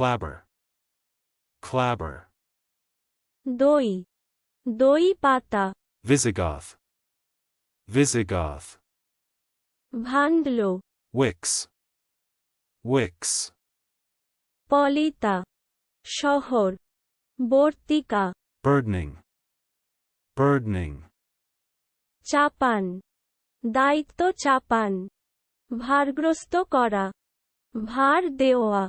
clabber, clabber, দই দই পাতা Visigoth, Visigoth, ভান্ডলো Wix, Wix, পলিতা শহর বর্তিকা burdening, burdening, চাপান দায়িত্ব চাপান ভারগ্রস্ত করা ভার দেওয়া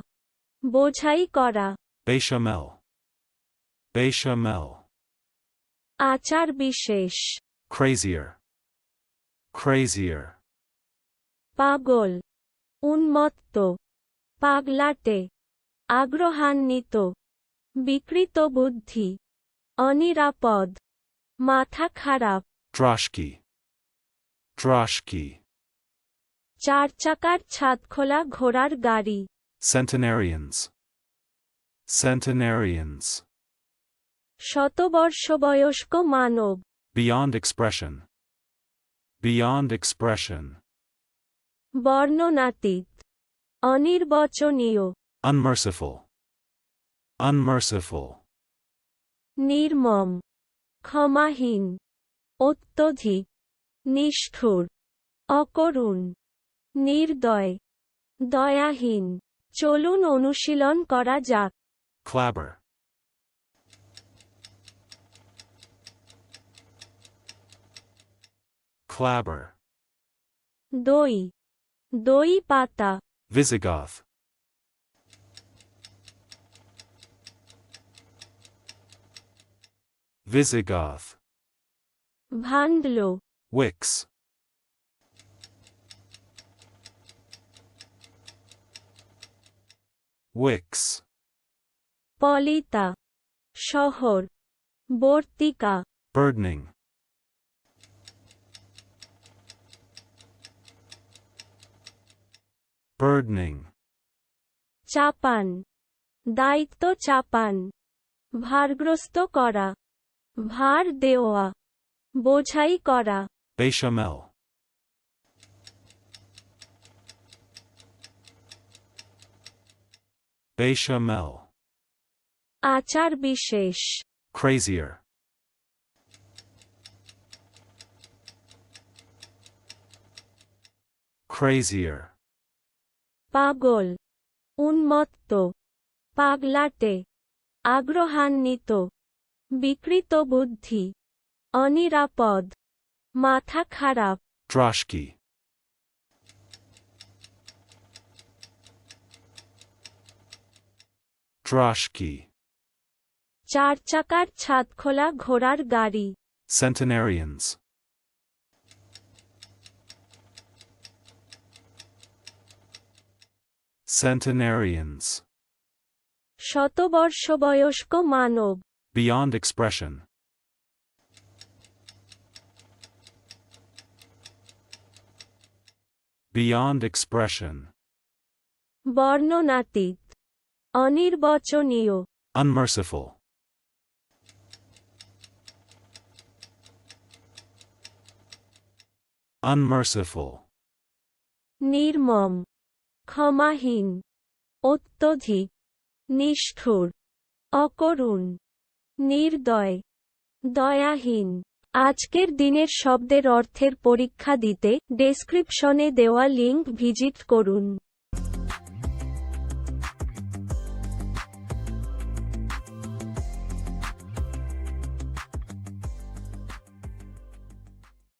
বোঝাই করা। Bechamel, bechamel, আচার বিশেষ। Crazier, crazier, পাগল। উন্মত্ত। পাগলাটে। আগ্রহান্বিত। বিকৃত বুদ্ধি। অনিরাপদ। মাথা খারাপ। Droshky, droshky, চার চাকার ছাদখোলা ঘোড়ার গাড়ি। Centenarians, centenarians, শতবর্ষবয়স্ক মানব beyond expression, beyond expression, বর্ণনাতীত অনির্বচনীয় unmerciful, unmerciful, নির্মম ক্ষমাহীন অত্যধিক নিষ্ঠুর অকরুণ নির্দয় দয়াহীন চলুন অনুশীলন করা যাক। ক্লাবার ক্লাবার দই। দই পাতা। ভিজিগফ ভিজিগফ ভান্ডলো উইক্স Wix, পলিতা শহর বর্তিকা burdening, burdening, চাপান দায়িত্ব চাপান ভারগ্রস্ত করা ভার দেওয়া বোঝাই করা bechamel, bechamel, আচার বিশেষ crazier, crazier, পাগল উন্মত্ত পাগলাটে আগ্রহান্বিত বিকৃত বুদ্ধি অনিরাপদ মাথা খারাপ droshky, droshky, চার চাকার ছাদখোলা ঘোড়ার গাড়ি centenarians, centenarians, শতবর্ষবয়স্ক মানব beyond expression, beyond expression, বর্ণনাতীত অনির্বচনীয়। Unmerciful, unmerciful, নির্মম। ক্ষমাহীন। অত্যধিক। নিষ্ঠুর। অকরুণ। নির্দয়। দয়াহীন। আজকের দিনের শব্দের অর্থের পরীক্ষা দিতে ডেসক্রিপশনে দেওয়া লিংক ভিজিট করুন।